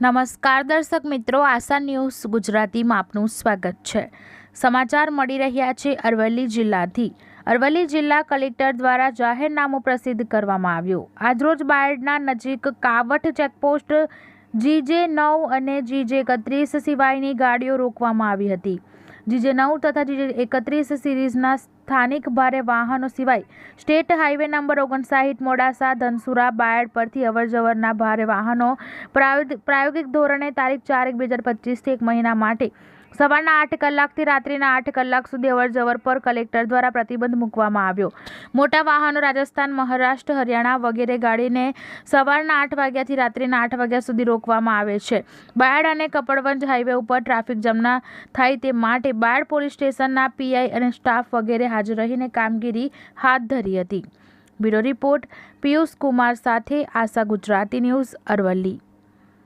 નમસ્કાર દર્શક મિત્રો, આશા ન્યૂઝ ગુજરાતીમાં આપનું સ્વાગત છે. સમાચાર મળી રહ્યા છે અરવલ્લી જિલ્લાથી. અરવલ્લી જિલ્લા કલેક્ટર દ્વારા જાહેરનામું પ્રસિદ્ધ કરવામાં આવ્યું. આજરોજ બાયડના નજીક કાવઠ ચેકપોસ્ટ જીજે નવ અને જીજે એકત્રીસ સિવાયની ગાડીઓ રોકવામાં આવી હતી. જીજે નવ તથા જીજે એકત્રીસ સિરીઝના સ્થાનિક ભારે વાહનો સિવાય સ્ટેટ હાઈવે નંબર ઓગણસાહીઠ મોડાસા, ધનસુરા, બાયડ પરથી અવરજવરના ભારે વાહનો પ્રાયોગિક ધોરણે તારીખ ચાર એક બે હજાર પચીસથી એક મહિના માટે સવારના આઠ કલાકથી રાત્રિના આઠ કલાક સુધી અવરજવર પર કલેક્ટર દ્વારા પ્રતિબંધ મૂકવામાં આવ્યો. મોટા વાહનો રાજસ્થાન, મહારાષ્ટ્ર, હરિયાણા વગેરે ગાડીને સવારના આઠ વાગ્યાથી રાત્રિના આઠ વાગ્યા સુધી રોકવામાં આવે છે. બાયડ અને કપડવંજ હાઈવે ઉપર ટ્રાફિક જામના થાય તે માટે બાયડ પોલીસ સ્ટેશનના પીઆઈ અને સ્ટાફ વગેરે હાજર રહીને કામગીરી હાથ ધરી હતી. બ્યુરો રિપોર્ટ પિયુષ કુમાર સાથે આશા ગુજરાતી ન્યૂઝ અરવલ્લી.